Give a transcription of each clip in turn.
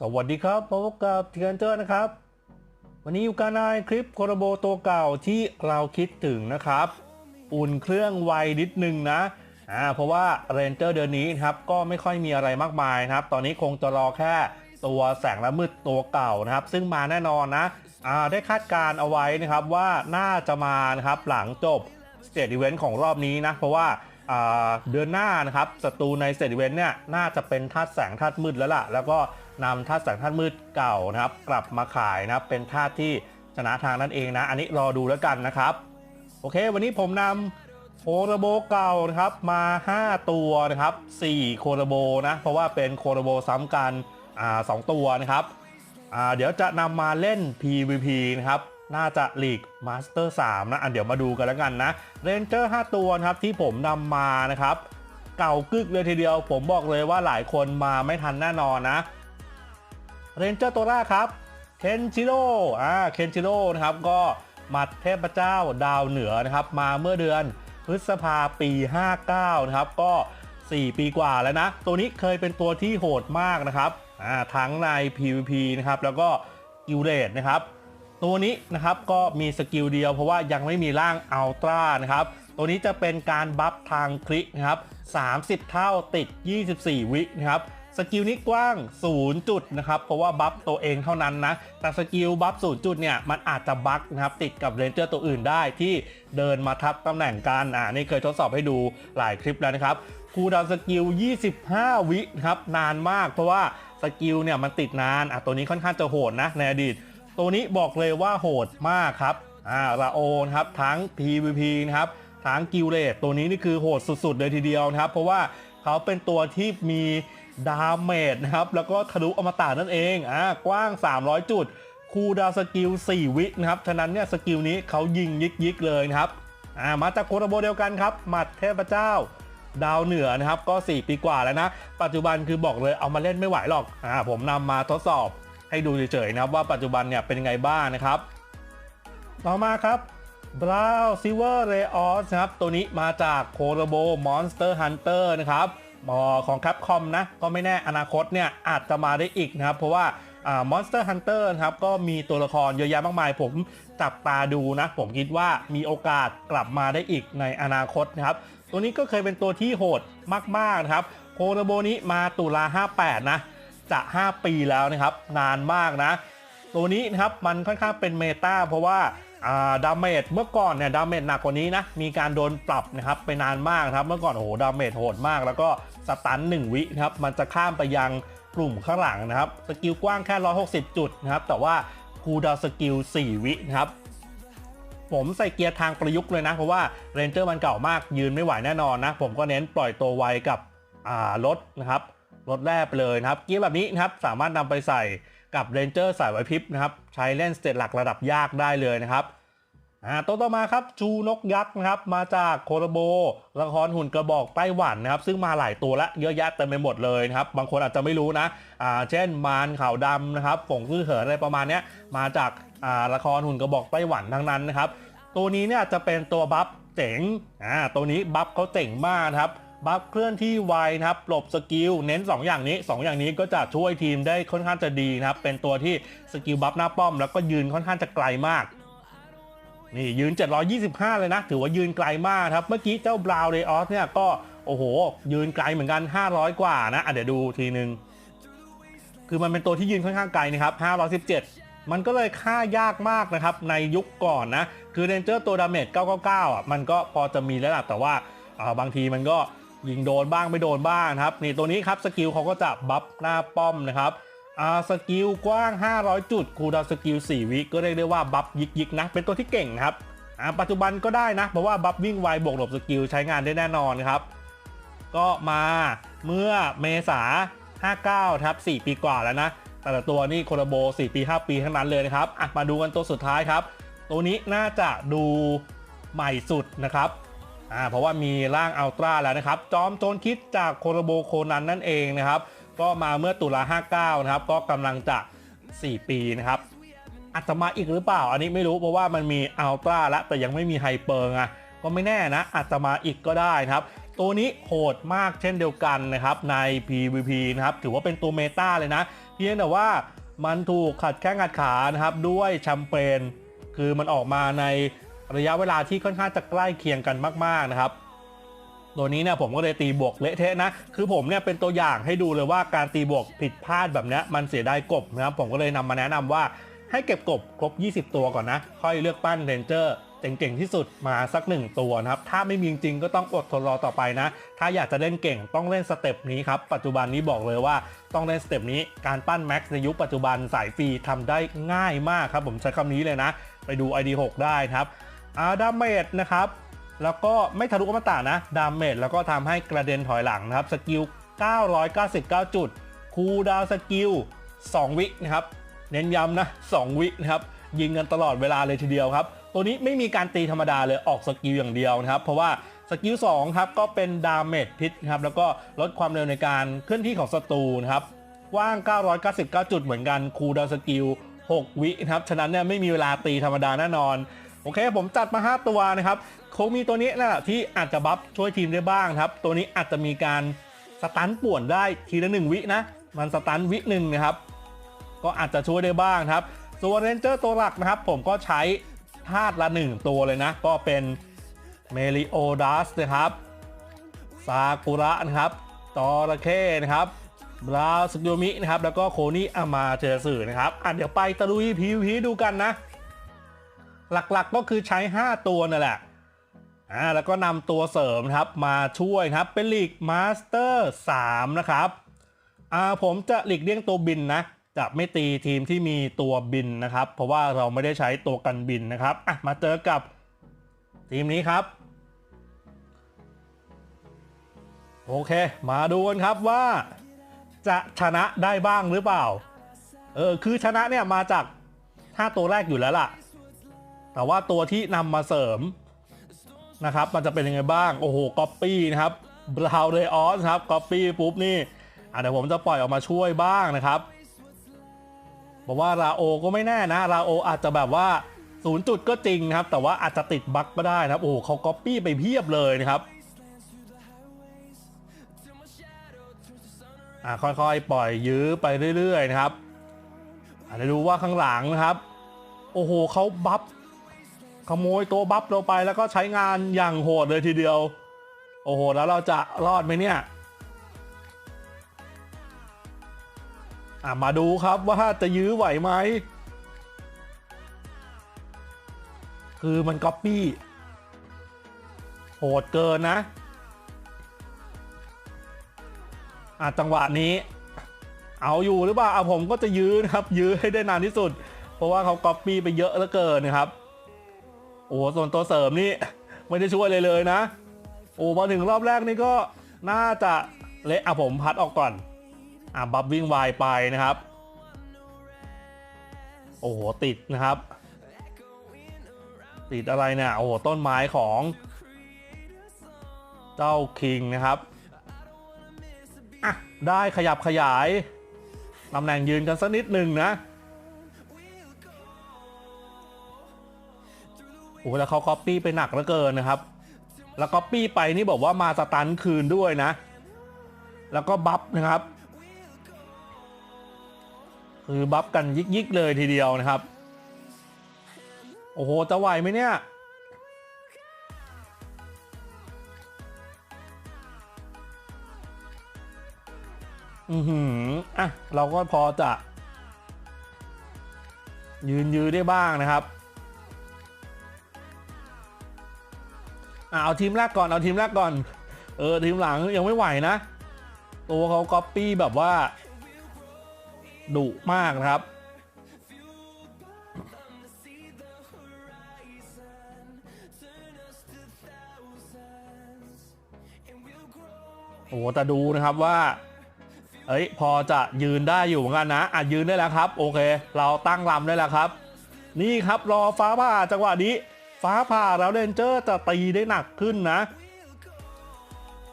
สวัสดีครับพบกับเทียนเจอร์นะครับ วันนี้อยู่กันในคลิปโคโรโบตัวเก่าที่เราคิดถึงนะครับ อุ่นเครื่องไวนิดนึงนะอ่าเพราะว่าเรนเจอร์เดือนนี้ครับก็ไม่ค่อยมีอะไรมากมายนะครับ ตอนนี้คงจะรอแค่ตัวแสงละมืดตัวเก่านะครับ ซึ่งมาแน่นอนนะอ่าได้คาดการณ์เอาไว้นะครับว่าน่าจะมานะครับหลังจบสเต t อีเวนต์ของรอบนี้นะเพราะว่าเดือนหน้านะครับศัตรูในสเต t อีเวนต์เนี่ยน่าจะเป็นธาตุแสงธาตุมืดแล้วล่ะ แล้วก็ นำธาตุแสงธาตุมืดเก่านะครับ กลับมาขายนะครับเป็นธาตุที่ชนะทางนั่นเองนะ อันนี้รอดูแล้วกันนะครับ โอเค วันนี้ผมนำโคโรโบเก่านะครับมา 5 ตัวนะครับ4โคโรโบนะเพราะว่าเป็นโคโรโบซ้ำกันอ่าสองตัวนะครับอ่าเดี๋ยวจะนำมาเล่น PVP นะครับน่าจะลีกมาสเตอร์3นะอะเดี๋ยวมาดูกันแล้วกันนะเรนเจอร์5ตัวนะครับที่ผมนำมานะครับ เก่ากึกเลยทีเดียว ผมบอกเลยว่าหลายคนมาไม่ทันแน่นอนนะ เรนเจอร์ตัวแรกครับเคนชิโร่อ่าเคนชิโร่นะครับก็มัดเทพเจ้าดาวเหนือนะครับ มาเมื่อเดือนพฤษภาปี 59 นะครับ ก็ 4 ปีกว่าแล้วนะ ตัวนี้เคยเป็นตัวที่โหดมากนะครับอ่าทั้งใน PVP นะครับ แล้วก็กิลเลดนะครับ ตัวนี้นะครับก็มีสกิลเดียวเพราะว่ายังไม่มีร่างอัลตร้านะครับ ตัวนี้จะเป็นการบัฟทางคลิกนะครับ 30 เท่าติด 24 วินะครับ สกิลนี้กว้าง 0 จุดนะครับ เพราะว่าบัฟตัวเองเท่านั้นนะ แต่สกิลบัฟ 0 จุดเนี่ย มันอาจจะบั๊กนะครับติดกับเรนเจอร์ตัวอื่นได้ที่เดินมาทับตำแหน่งกันอ่านี่เคยทดสอบให้ดูหลายคลิปแล้วนะครับคูดาวสกิล 25 วิครับนานมาก เพราะว่าสกิลเนี่ยมันติดนานอะตัวนี้ค่อนข้างจะโหดนะในอดีต ตัวนี้บอกเลยว่าโหดมากครับอ่าราโอนครับทั้ง PVP นะครับทั้งกิลเลตตัวนี้นี่คือโหดสุดๆเลยทีเดียวนะครับ เพราะว่าเขาเป็นตัวที่มี ดาเมจนะครับ แล้วก็ทะลุอมตะนั่นเองอ่ากว้าง 300 จุด คูดาวสกิล 4 วินะครับ ฉะนั้นเนี่ยสกิลนี้เขายิงยิกๆเลยนะครับอ่ามาจากโคโรโบเดียวกันครับหมัดเทพเจ้า ดาวเหนือนะครับ ก็ 4 ปีกว่าแล้วนะ ปัจจุบันคือบอกเลยเอามาเล่นไม่ไหวหรอกอ่าผมนำมาทดสอบให้ดูเฉยๆนะครับว่าปัจจุบันเนี่ยเป็นยังไงบ้างนะครับ ต่อมาครับบราวซิเวอร์เรออสครับ ตัวนี้มาจากโคโรโบมอนสเตอร์ฮันเตอร์นะครับ มอของ Capcom นะก็ไม่แน่อนาคตเนี่ยอาจจะมาได้อีกนะครับ เพราะว่ามอนสเตอร์ฮันเตอร์นะครับก็มีตัวละครเยอะแยะมากมาย ผมจับตาดูนะ ผมคิดว่ามีโอกาสกลับมาได้อีกในอนาคตนะครับ ตัวนี้ก็เคยเป็นตัวที่โหดมากๆนะครับโคโรโบนี้มาตุลา 58 นะ จะ 5 ปีแล้วนะครับ นานมากนะ ตัวนี้นะครับมันค่อนข้างเป็นเมตาเพราะว่าดาเมจเมื่อก่อนเนี่ยดาเมจหนักกว่านี้นะ มีการโดนปรับนะครับไปนานมากครับ เมื่อก่อนโอ้โหดาเมจโหดมาก แล้วก็ สตัน1วินะครับมันจะข้ามไปยังกลุ่มข้างหลังนะครับสกิลกว้างแค่ 160 จุดนะครับแต่ว่าคูดาวสกิล 4 วินะครับผมใส่เกียร์ทางประยุกต์เลยนะ เพราะว่าเรนเจอร์มันเก่ามากยืนไม่ไหวแน่นอนนะ ผมก็เน้นปล่อยตัวไวกับรถนะครับรถแรกไปเลยนะครับเกียร์แบบนี้นะครับสามารถนำไปใส่กับเรนเจอร์สายไวพริบนะครับใช้เล่นสเตตหลักระดับยากได้เลยนะครับ อ่าตัวต่อมาครับชูนกยักษ์นะครับมาจากโคโรโบละครหุ่นกระบอกไต้หวันนะครับซึ่งมาหลายตัวละเยอะแยะเต็มไปหมดเลยนะครับบางคนอาจจะไม่รู้นะอ่าเช่นมารขาวดำนะครับฝงซื่อเหินอะไรประมาณนี้มาจากอ่าละครหุ่นกระบอกไต้หวันทั้งนั้นนะครับตัวนี้เนี่ยจะเป็นตัวบัฟเจ๋งอ่าตัวนี้บัฟเขาเจ๋งมากครับบัฟเคลื่อนที่ไวนะครับหลบสกิลเน้น 2 อย่างนี้ 2 อย่างนี้ก็จะช่วยทีมได้ค่อนข้างจะดีนะครับเป็นตัวที่สกิลบัฟหน้าป้อม แล้วก็ยืนค่อนข้างจะไกลมาก นี่ยืน 725 เลยนะ ถือว่ายืนไกลมากครับ เมื่อกี้เจ้าบราวเรออสเนี่ยก็โอ้โห ยืนไกลเหมือนกัน 500 กว่านะอะเดี๋ยวดูทีนึง คือมันเป็นตัวที่ยืนค่อนข้างไกลนะครับ 517 มันก็เลยฆ่ายากมากนะครับ ในยุคก่อนนะ คือเรนเจอร์ตัวดาเมจ 999 อะ มันก็พอจะมีแล้วล่ะแต่ว่าบางทีมันก็ยิงโดนบ้างไม่โดนบ้างครับ นี่ตัวนี้ครับสกิลเขาก็จะบัฟหน้าป้อมนะครับ สกิลกว้าง 500 จุด คูดาวสกิล 4 วิ ก็เรียกได้ว่าบัฟยิกๆนะ เป็นตัวที่เก่งนะครับปัจจุบันก็ได้นะ เพราะว่าบัฟวิ่งไวบวกหลบสกิลใช้งานได้แน่นอนครับ ก็มาเมื่อเมษา 59ครับ 4 ปีกว่าแล้วนะ แต่ละตัวนี่โคโรโบ 4 ปี 5 ปีทั้งนั้นเลยนะครับมาดูกันตัวสุดท้ายครับ ตัวนี้น่าจะดูใหม่สุดนะครับเพราะว่ามีร่างอัลตร้าแล้วนะครับ จอมโจรคิดจากโคโรโบโคนันนั่นเองนะครับ ก็มาเมื่อตุลา59 นะครับ ก็กำลังจะ 4 ปีนะครับ อาจจะมาอีกหรือเปล่า อันนี้ไม่รู้เพราะว่ามันมีอัลตร้าแล้วแต่ยังไม่มีไฮเปอร์ไงก็ไม่แน่นะ อาจจะมาอีกก็ได้นะครับ ตัวนี้โหดมากเช่นเดียวกันนะครับใน PVP นะครับ ถือว่าเป็นตัวเมตาเลยนะ เพียงแต่ว่ามันถูกขัดแข้งขัดขานะครับด้วยแชมเปญคือมันออกมาในระยะเวลาที่ค่อนข้างจะใกล้เคียงกันมาก ๆ นะครับ ตัวนี้เนี่ยผมก็เลยตีบวกเละเทะนะ คือผมเนี่ยเป็นตัวอย่างให้ดูเลยว่าการตีบวกผิดพลาดแบบนี้มันเสียดายกบนะครับผมก็เลยนำมาแนะนำว่าให้เก็บกบครบ 20 ตัวก่อนนะ ค่อยเลือกปั้นเรนเจอร์เจ๋งๆที่สุดมาสักหนึ่งตัวนะครับ ถ้าไม่มีจริงก็ต้องอดทนรอต่อไปนะ ถ้าอยากจะเล่นเก่งต้องเล่นสเต็ปนี้ครับ ปัจจุบันนี้บอกเลยว่าต้องเล่นสเต็ปนี้ การปั้นแม็กซ์ในยุคปัจจุบันสายฟรีทำได้ง่ายมากครับ ผมใช้คำนี้เลยนะ ไปดู ID6 ได้ครับอาดาเมจนะครับ แล้วก็ไม่ทะลุอมตะนะ ดาเมจแล้วก็ทำให้กระเด็นถอยหลังนะครับ สกิล 999 จุด คูดาวสกิล 2 วินะครับ เน้นย้ำนะ 2 วินะครับ ยิงกันตลอดเวลาเลยทีเดียวครับ ตัวนี้ไม่มีการตีธรรมดาเลยออกสกิลอย่างเดียวนะครับ เพราะว่าสกิล2ครับก็เป็นดาเมจพิษนะครับแล้วก็ลดความเร็วในการเคลื่อนที่ของศัตรูนะครับกว้าง 999 จุดเหมือนกันคูดาวสกิล 6 วินะครับ ฉะนั้นเนี่ยไม่มีเวลาตีธรรมดาแน่นอน โอเค ผมจัดมา 5 ตัวนะครับคงมีตัวนี้นะที่อาจจะบัฟช่วยทีมได้บ้างครับ ตัวนี้อาจจะมีการสตันป่วนได้ทีละ1วินะ มันสตันวิหนึ่งนะครับ ก็อาจจะช่วยได้บ้างครับส่วนเรนเจอร์ตัวหลักนะครับ ผมก็ใช้ธาตุละ 1 ตัวเลยนะ ก็เป็นเมลิโอดัสนะครับซากุระนะครับจอระเข้นะครับบราสกิมินะครับ แล้วก็โคนี่อามาเจอสื่อนะครับอะเดี๋ยวไปตะลุยพีพีดูกันนะ หลักๆก็คือใช้ 5 ตัวนั่นแหละอ่าแล้วก็นำตัวเสริมครับมาช่วยครับเป็นลีกมาสเตอร์3นะครับอ่าผมจะหลีกเลี่ยงตัวบินนะจะไม่ตีทีมที่มีตัวบินนะครับ เพราะว่าเราไม่ได้ใช้ตัวกันบินนะครับอะมาเจอกับทีมนี้ครับโอเค มาดูกันครับว่าจะชนะได้บ้างหรือเปล่า เออ คือชนะเนี่ยมาจาก 5 ตัวแรกอยู่แล้วล่ะ แต่ว่าตัวที่นำมาเสริมนะครับ มันจะเป็นยังไงบ้าง โอ้โหก๊อปปี้นะครับบราวเดออสครับก๊อปปี้ปุ๊บนี่อะเดี๋ยวผมจะปล่อยออกมาช่วยบ้างนะครับบอกว่าราโอก็ไม่แน่นะราโออาจจะแบบว่าศูนย์จุดก็จริงนะครับ แต่ว่าอาจจะติดบั๊กก็ได้นะครับ โอ้โหเขาก๊อปปี้ไปเพียบเลยนะครับอะค่อยๆ ปล่อยยื้อไปเรื่อยๆนะครับอาจจะดูว่าข้างหลังนะครับ โอ้โหเขาบัฟ ขโมยตัวบัฟเราไปแล้วก็ใช้งานอย่างโหดเลยทีเดียว โอ้โห แล้วเราจะรอดไหมเนี่ยอะมาดูครับว่าจะยื้อไหวไหม คือมันก๊อปปี้โหดเกินนะอะจังหวะนี้ เอาอยู่หรือเปล่าอะผมก็จะยื้อนะครับ ยื้อให้ได้นานที่สุด เพราะว่าเขาก๊อปปี้ไปเยอะเหลือเกินนะครับ อ้ส่วนตัวเสริมนี่ไม่ได้ช่วยเลยเลยนะ โอ้มาถึงรอบแรกนี่ก็น่าจะเละอะผมพัดออกก่อนอะบัฟวิ่งวายไปนะครับ โอ้โหติดนะครับ ติดอะไรเนี่ยโอ้โหต้นไม้ของเจ้าคิงนะครับอะได้ขยับขยายตำแหน่งยืนกันสักนิดหนึ่งนะ โอ้แล้วเขาก๊อปปี้ไปหนักเหลือเกินนะครับ แล้วก๊อปปี้ไปนี่บอกว่ามาสตันคืนด้วยนะ แล้วก็บัฟนะครับ คือบัฟกันยิกๆเลยทีเดียวนะครับ โอ้โหจะไหวไหมเนี่ยอือหืออะเราก็พอจะ ยืนยื้อได้บ้างนะครับ อะเอาทีมแรกก่อนเอาทีมแรกก่อน เออทีมหลังยังไม่ไหวนะ ตัวเขาก๊อปปี้แบบว่าดุมากนะครับ โอ้โหแต่ดูนะครับว่า เอ้ยพอจะยืนได้อยู่เหมือนกันนะอะยืนได้แล้วครับ โอเค เราตั้งลำได้แล้วครับ นี่ครับรอฟ้าผ่าจังหวะนี้ ฟ้าผ่าแล้วเรนเจอร์จะตีได้หนักขึ้นนะ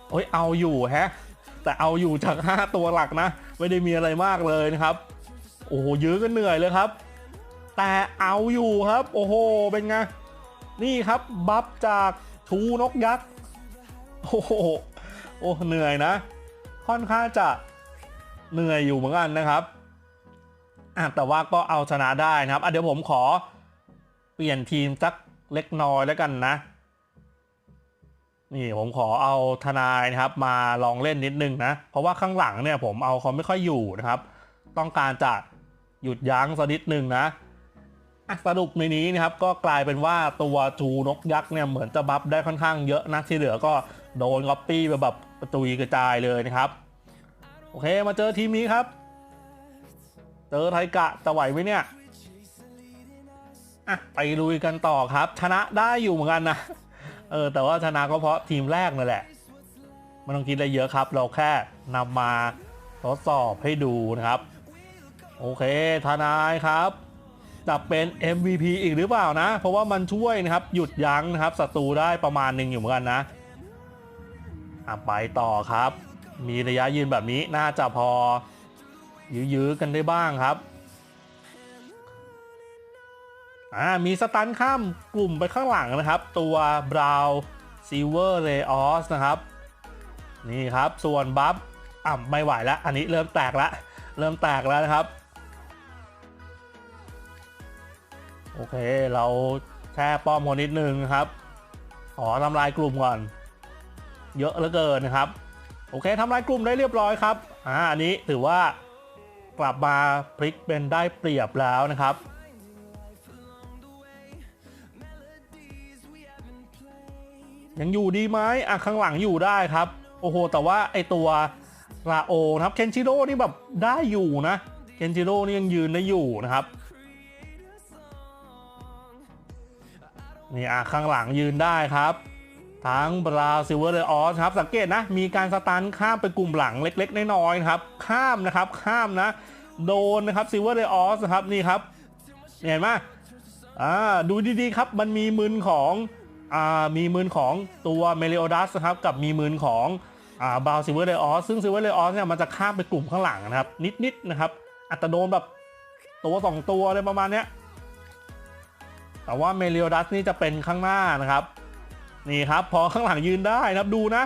โอ้ยเอาอยู่แฮะ แต่เอาอยู่จาก 5 ตัวหลักนะ ไม่ได้มีอะไรมากเลยนะครับ โอ้โหยื้อกันเหนื่อยเลยครับ แต่เอาอยู่ครับ โอ้โห เป็นไง นี่ครับบัฟจากชูนกยักษ์ โอ้โห โอ้เหนื่อยนะ ค่อนข้างจะเหนื่อยอยู่เหมือนกันนะครับแต่ว่าก็เอาชนะได้นะครับเดี๋ยวผมขอเปลี่ยนทีมสัก เล็กน้อยแล้วกันนะ นี่ผมขอเอาทนายนะครับ มาลองเล่นนิดนึงนะ เพราะว่าข้างหลังเนี่ยผมเอาเขาไม่ค่อยอยู่นะครับ ต้องการจะหยุดยั้งสักนิดนึงนะสรุปในนี้นะครับก็กลายเป็นว่าตัวจูนกยักษ์เนี่ยเหมือนจะบัฟได้ค่อนข้างเยอะนะที่เหลือก็โดนก๊อปปี้ไปแบบประตุยกระจายเลยนะครับ โอเคมาเจอทีมนี้ครับ เจอไทกะจะไหวไหมเนี่ย อะไปลุยกันต่อครับ ชนะได้อยู่เหมือนกันนะเออแต่ว่าชนะก็เพราะทีมแรกนั่นแหละไม่ต้องคิดอะไรเยอะครับ เราแค่นำมาทดสอบให้ดูนะครับ โอเคทนายครับจะเป็น MVP อีกหรือเปล่านะ เพราะว่ามันช่วยนะครับ หยุดยั้งนะครับศัตรูได้ประมาณหนึ่งอยู่เหมือนกันนะอะไปต่อครับ มีระยะยืนแบบนี้น่าจะพอยื้อๆกันได้บ้างครับ อ่ามีสตันข้ามกลุ่มไปข้างหลังนะครับ ตัวบราวซิเวอร์เรออสนะครับ นี่ครับส่วนบัฟอะไม่ไหวแล้วอันนี้เริ่มแตกล้วเริ่มแตกแล้วนะครับ โอเคเราแช่ป้อมคนนิดนึงครับขอทำลายกลุ่มก่อน เยอะเหลือเกินนะครับ โอเคทำลายกลุ่มได้เรียบร้อยครับอ่าอันนี้ถือว่ากลับมาพลิกเป็นได้เปรียบแล้วนะครับ ยังอยู่ดีไหมอะข้างหลังอยู่ได้ครับ โอ้โห แต่ว่าไอตัวราโอนะครับ เคนชิโร่นี่แบบได้อยู่นะ เคนชิโร่นี่ยังยืนได้อยู่นะครับ นี่อะข้างหลังยืนได้ครับ ทั้งบราซิลเวอร์เดออสครับ สังเกตนะ มีการสตันข้ามไปกลุ่มหลังเล็กๆ น้อยๆนะครับ ข้ามนะครับ ข้ามนะ โดนนะครับซิลเวอร์เดออสนะครับ นี่ครับ เห็นไหมอ่า ดูดีๆครับ มันมีมืนของ มีมืนของตัวเมลิโอดัสนะครับกับมีมืนของอ่าบาซิเวอร์เดออสซึ่งซิเวอร์เดออสเนี่ยมันจะข้ามไปกลุ่มข้างหลังนะครับ นิดๆนะครับอาจจะโดนแบบตัวสองตัวอะไรประมาณเนี้ยแต่ว่าเมลิโอดัสนี่จะเป็นข้างหน้านะครับนี่ครับพอข้างหลังยืนได้นะครับดูนะ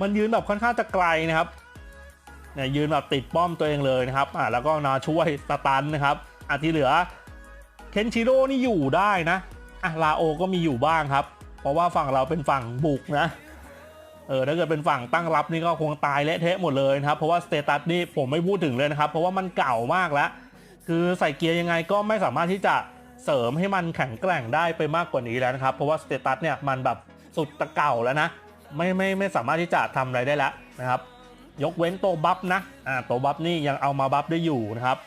มันยืนแบบค่อนข้างจะไกลนะครับเนี่ยยืนแบบติดป้อมตัวเองเลยนะครับอ่าแล้วก็นาช่วยสตันนะครับอะที่เหลือเคนชิโร่นี่อยู่ได้นะอะลาโอก็มีอยู่บ้างครับ เพราะว่าฝั่งเราเป็นฝั่งบุกนะเออถ้าเกิดเป็นฝั่งตั้งรับนี่ก็คงตายเละเทะหมดเลยนะครับเพราะว่าสเตตัสนี่ผมไม่พูดถึงเลยนะครับ เพราะว่ามันเก่ามากแล้ว คือใส่เกียร์ยังไงก็ไม่สามารถที่จะเสริมให้มันแข็งแกร่งได้ไปมากกว่านี้แล้วนะครับ เพราะว่าสเตตัสเนี่ยมันแบบสุดตะเก่าแล้วนะไม่ไม่ไม่สามารถที่จะทำอะไรได้แล้วนะครับ ยกเว้นโตบัฟนะอ่าตัวบัฟนี่ยังเอามาบัฟได้อยู่นะครับ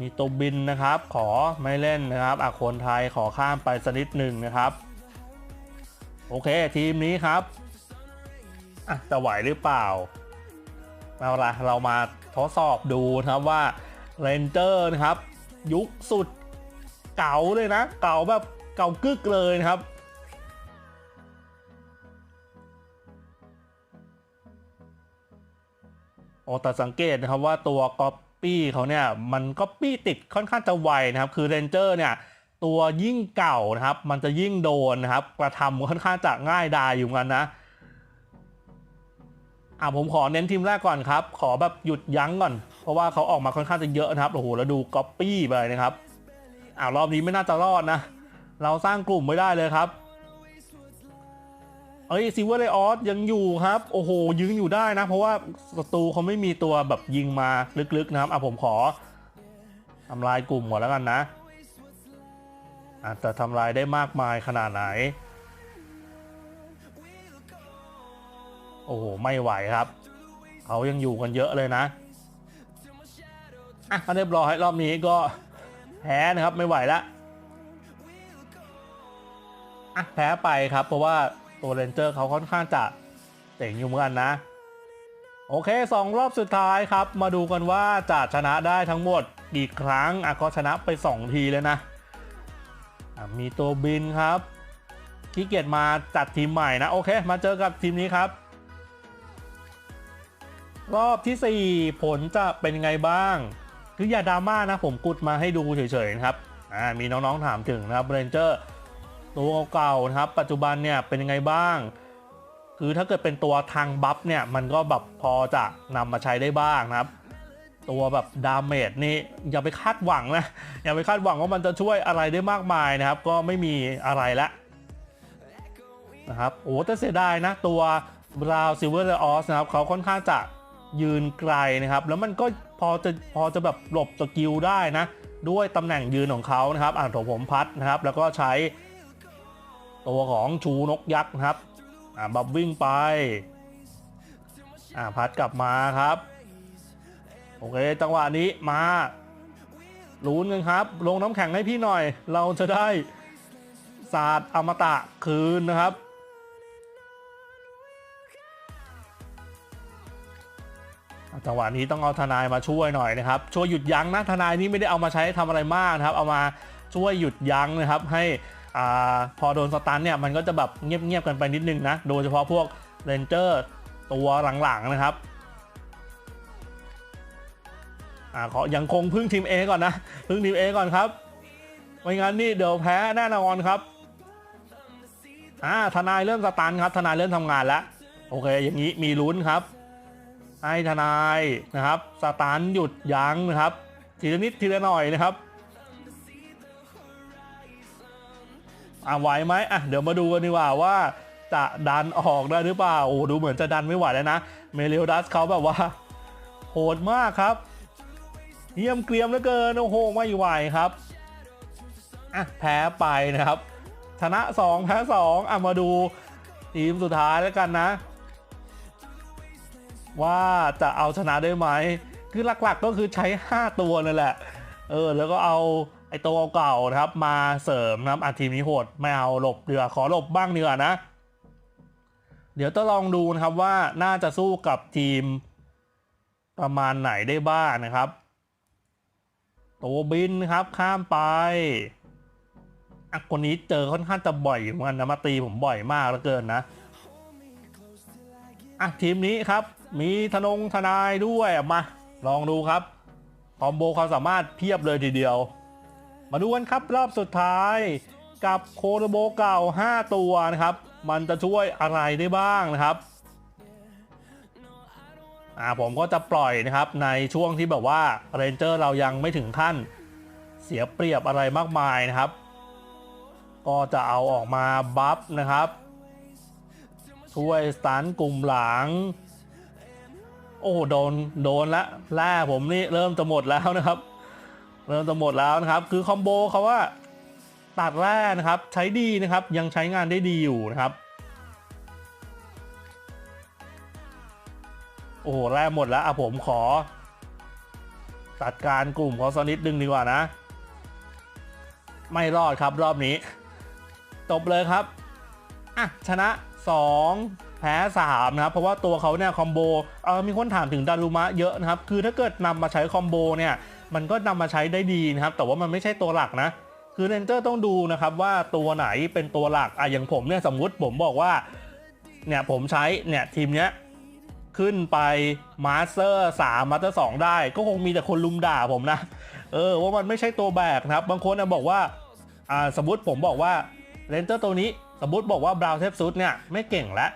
มีตัวบินนะครับ ขอไม่เล่นนะครับอะคนไทยขอข้ามไปสักนิดหนึ่งนะครับ โอเคทีมนี้ครับอะจะไหวหรือเปล่าเอาละเรามาทดสอบดูนะครับว่าเรนเจอร์นะครับ ยุคสุดเก่าเลยนะ เก่าแบบเก่ากึกเลยนะครับโอแต่สังเกตนะครับว่าตัวก๊อป ปี้เขาเนี่ยมันก๊อปปี้ติดค่อนข้างจะไวนะครับ คือเรนเจอร์เนี่ยตัวยิ่งเก่านะครับ มันจะยิ่งโดนนะครับ กระทำค่อนข้างจะง่ายดายอยู่เหมือนกันนะอะผมขอเน้นทีมแรกก่อนครับ ขอแบบหยุดยั้งก่อน เพราะว่าเขาออกมาค่อนข้างจะเยอะนะครับโอ้โหแล้วดูก๊อปปี้ไปนะครับอ่ารอบนี้ไม่น่าจะรอดนะ เราสร้างกลุ่มไม่ได้เลยครับ เอ้ยซิวเวอร์เลออสยังอยู่ครับ โอ้โหยืนอยู่ได้นะ เพราะว่าศัตรูเขาไม่มีตัวแบบยิงมาลึกๆนะครับ อะผมขอทำลายกลุ่มหมดแล้วกันนะอาจจะทำลายได้มากมายขนาดไหน โอ้โห ไม่ไหวครับเขายังอยู่กันเยอะเลยนะอะเรียบร้อยรอบนี้ก็แพ้นะครับไม่ไหวล้วอะแพ้ไปครับเพราะว่า ตัวเรนเจอร์เขาค่อนข้างจะเจ๋งอยู่เหมือนกันนะ โอเคสองรอบสุดท้ายครับ มาดูกันว่าจะชนะได้ทั้งหมดกี่ครั้งอะก็ชนะไป 2 ทีเลยนะะมีตัวบินครับขี้เกียจมาจัดทีมใหม่นะ โอเค มาเจอกับทีมนี้ครับ รอบที่ 4 ผลจะเป็นไงบ้าง คืออย่าดราม่านะผมกุดมาให้ดูเฉยๆนะครับอ่ามีน้องๆถามถึงนะครับเรนเจอร์ ตัวเก่าๆนะครับ ปัจจุบันเนี่ยเป็นยังไงบ้าง คือถ้าเกิดเป็นตัวทางบัฟเนี่ยมันก็แบบพอจะนำมาใช้ได้บ้างนะครับ ตัวแบบดาเมจนี่อย่าไปคาดหวังนะอย่าไปคาดหวังว่ามันจะช่วยอะไรได้มากมายนะครับ ก็ไม่มีอะไรละนะครับโอ้แต่เสียดายนะตัวบราวซิลเวอร์ออสนะครับเขาค่อนข้างจะยืนไกลนะครับ แล้วมันก็พอจะพอจะแบบหลบสกิลได้นะ ด้วยตำแหน่งยืนของเขานะครับ อ่านถผมพัดนะครับ แล้วก็ใช้ ตัวของชูนกยักษ์นะครับอ่าบับวิ่งไปอ่าพัดกลับมาครับ โอเคจังหวะนี้มาลุ้นกันครับ ลงน้ำแข็งให้พี่หน่อย เราจะได้ศาสตร์อมตะคืนนะครับจังหวะนี้ต้องเอาทนายมาช่วยหน่อยนะครับ ช่วยหยุดยั้งนะทนายนี้ไม่ได้เอามาใช้ทำอะไรมากนะครับ เอามาช่วยหยุดยั้งนะครับ ให้ พอโดนสตันเนี่ยมันก็จะแบบเงียบๆกันไปนิดนึงนะ โดยเฉพาะพวกเรนเจอร์ตัวหลังๆนะครับอ่าขอยังคงพึ่งทีม A ก่อนนะ พึ่งทีม A ก่อนครับไม่งั้นนี่เดี๋ยวแพ้แน่นอนครับอ่าทนายเริ่มสตันครับ ทนายเริ่มทำงานแล้ว โอเค อย่างนี้มีลุ้นครับ ให้ทนายนะครับ สตันหยุดยั้งนะครับ ทีละนิดทีละหน่อยนะครับ อ่าไหวไหมอะเดี๋ยวมาดูกันดีกว่าว่าจะดันออกได้หรือเปล่าโอ้ดูเหมือนจะดันไม่ไหวแล้วนะเมเลดัสเขาแบบว่าโหดมากครับเยี่ยมเกรียมเหลือเกินโอ้โหไม่ไหวครับอะแพ้ไปนะครับ ชนะ 2 แพ้ 2อะมาดูทีมสุดท้ายแล้วกันนะ ว่าจะเอาชนะได้ไหมคือหลักๆก็คือใช้ 5 ตัวนั่นแหละ เออแล้วก็เอา ไอ้ตัวเก่านะครับมาเสริมนะครับอทีมนี้โหดไม่เอาหลบเดือขอหลบบ้างดีกว่านะ เดี๋ยวต้องลองดูนะครับว่าน่าจะสู้กับทีมประมาณไหนได้บ้างนะครับ ตัวบินครับข้ามไปอะคนนี้เจอค่อนข้างจะบ่อยเหมือนกันนะมาตีผมบ่อยมากเหลือเกินนะอะทีมนี้ครับ มีธนงทนายด้วยมา ลองดูครับคอมโบความสามารถเพียบเลยทีเดียว มาดูกันครับรอบสุดท้ายกับโคโรโบเก่า 5 ตัวนะครับ มันจะช่วยอะไรได้บ้างนะครับอ่าผมก็จะปล่อยนะครับในช่วงที่แบบว่าเรนเจอร์เรายังไม่ถึงขั้นเสียเปรียบอะไรมากมายนะครับ ก็จะเอาออกมาบัฟนะครับ ช่วยสตันกลุ่มหลัง โอ้โดนโดนละแร่ผมนี่เริ่มจะหมดแล้วนะครับ เริ่มจะหมดแล้วนะครับ คือคอมโบเขาว่าตัดแร่นะครับ ใช้ดีนะครับ ยังใช้งานได้ดีอยู่นะครับ โอ้โหแร่หมดแล้วอะผมขอจัดการกลุ่มเขาสักนิดนึงดีกว่านะ ไม่รอดครับรอบนี้ จบเลยครับอะชนะ 2แพ้3นะครับเพราะว่าตัวเขาเนี่ยคอมโบเออมีคนถามถึงดารุมะเยอะนะครับ คือถ้าเกิดนำมาใช้คอมโบเนี่ย มันก็นำมาใช้ได้ดีนะครับ แต่ว่ามันไม่ใช่ตัวหลักนะ คือเรนเจอร์ต้องดูนะครับว่าตัวไหนเป็นตัวหลักอะอย่างผมเนี่ยสมมุติผมบอกว่าเนี่ยผมใช้เนี่ยทีมเนี้ยขึ้นไปมาสเตอร์สามมาสเตอร์สองได้ ก็คงมีแต่คนลุมด่าผมนะ เออว่ามันไม่ใช่ตัวแบกนะครับ บางคนนะบอกว่าอ่าสมมติผมบอกว่าเรนเจอร์ตัวนี้ สมมติบอกว่าบราวเทปซุดเนี่ยไม่เก่งแล้ว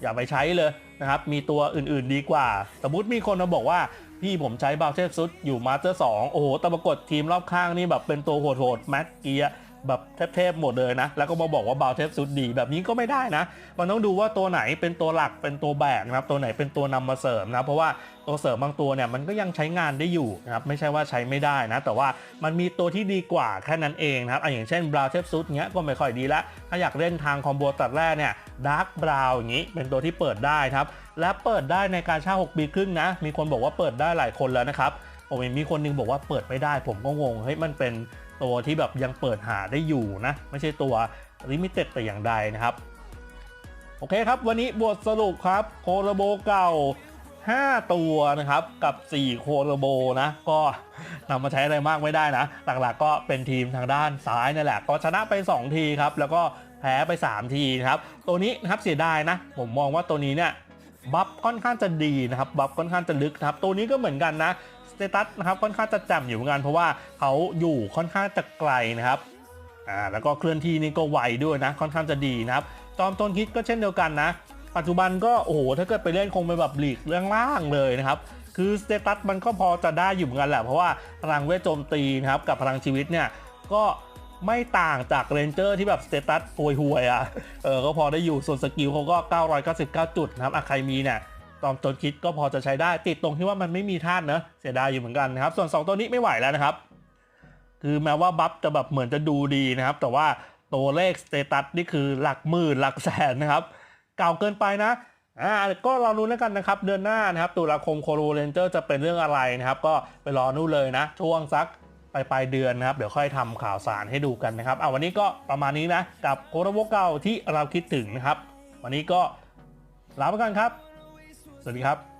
อย่าไปใช้เลยนะครับ มีตัวอื่นๆดีกว่า สมมติมีคนมาบอกว่า พี่ผมใช้บราวเทปซุดอยู่มาสเตอร์สองโอ้โหแต่ปรากฏทีมรอบข้างนี่แบบเป็นตัวโหดๆแม็กเกียแบบเทพๆหมดเลยนะ แล้วก็มาบอกว่าบราวเทปซุดดีแบบนี้ก็ไม่ได้นะ มันต้องดูว่าตัวไหนเป็นตัวหลักเป็นตัวแบกนะครับ ตัวไหนเป็นตัวนำมาเสริมนะ เพราะว่าตัวเสริมบางตัวเนี่ยมันก็ยังใช้งานได้อยู่นะครับ ไม่ใช่ว่าใช้ไม่ได้นะ แต่ว่ามันมีตัวที่ดีกว่าแค่นั้นเองนะครับอย่างเช่นบราวเทปซุดเงี้ยก็ไม่ค่อยดีละ ถ้าอยากเล่นทางคอมโบตัดแรกเนี่ย ดาร์กบราวอย่างนี้ เป็นตัวที่เปิดได้ครับ และเปิดได้ในการเช่า6ปีครึ่งนะ มีคนบอกว่าเปิดได้หลายคนแล้วนะครับผมเห็นมีคนหนึงบอกว่าเปิดไม่ได้ ผมก็งงเฮ้ยมันเป็นตัวที่แบบยังเปิดหาได้อยู่นะ ไม่ใช่ตัวลิมิเต็ดแต่อย่างใดนะครับ โอเคครับ วันนี้บทสรุปครับโคโรโบเก่า 5 ตัวนะครับ กับ 4 โคโรโบนะ ก็นำมาใช้อะไรมากไม่ได้นะ หลักๆก็เป็นทีมทางด้านซ้ายนั่นแหละ ก็ชนะไป 2 ทีครับ แล้วก็ พ้ไป 3 ทีนะครับ ตัวนี้นะครับเสียดายนะ ผมมองว่าตัวนี้เนี่ยบัฟค่อนข้างจะดีนะครับบัฟค่อนข้างจะลึกนะครับ ตัวนี้ก็เหมือนกันนะสเตตัสนะครับค่อนข้างจะจ่มอยู่เหมือนกันเพราะว่าเขาอยู่ค่อนข้างจะไกลนะครับอ่าแล้วก็เคลื่อนที่นี่ก็ไวด้วยนะ ค่อนข้างจะดีนะครับจอมต้นคิดก็เช่นเดียวกันนะ ปัจจุบันก็โอ้โหถ้าเกิดไปเล่นคงเป็นแบบหลีกเรื่องล่างเลยนะครับคือสเตตัสมันก็พอจะได้อยู่เหมือนกันแหละเพราะว่าพลังเวทโจมตีนะครับกับพลังชีวิตเนี่ยก็ ไม่ต่างจากเรนเจอร์ที่แบบสเตตัสห่วยๆอะ เออ ก็พอได้อยู่ส่วนสกิลเขาก็ 999 จุดนะครับอะใครมีเนี่ยตอนจนคิดก็พอจะใช้ได้ติดตรงที่ว่ามันไม่มีธาตุเนอะเสียดายอยู่เหมือนกันนะครับ ส่วน 2 ตัวนี้ไม่ไหวแล้วนะครับ คือแม้ว่าบัฟจะแบบเหมือนจะดูดีนะครับ แต่ว่าตัวเลขสเตตัสนี่คือหลักหมื่นหลักแสนนะครับ เก่าเกินไปนะอ่าก็รอรู้แล้วกันนะครับ เดือนหน้านะครับตุลาคมโคโรเรนเจอร์จะเป็นเรื่องอะไรนะครับ ก็ไปรอนู่นเลยนะ ช่วงสัก ปลายปลายเดือนนะครับ เดี๋ยวค่อยทำข่าวสารให้ดูกันนะครับเอาวันนี้ก็ประมาณนี้นะ กับโคโรโบเก่าที่เราคิดถึงนะครับ วันนี้ก็ลาไปก่อนครับ สวัสดีครับ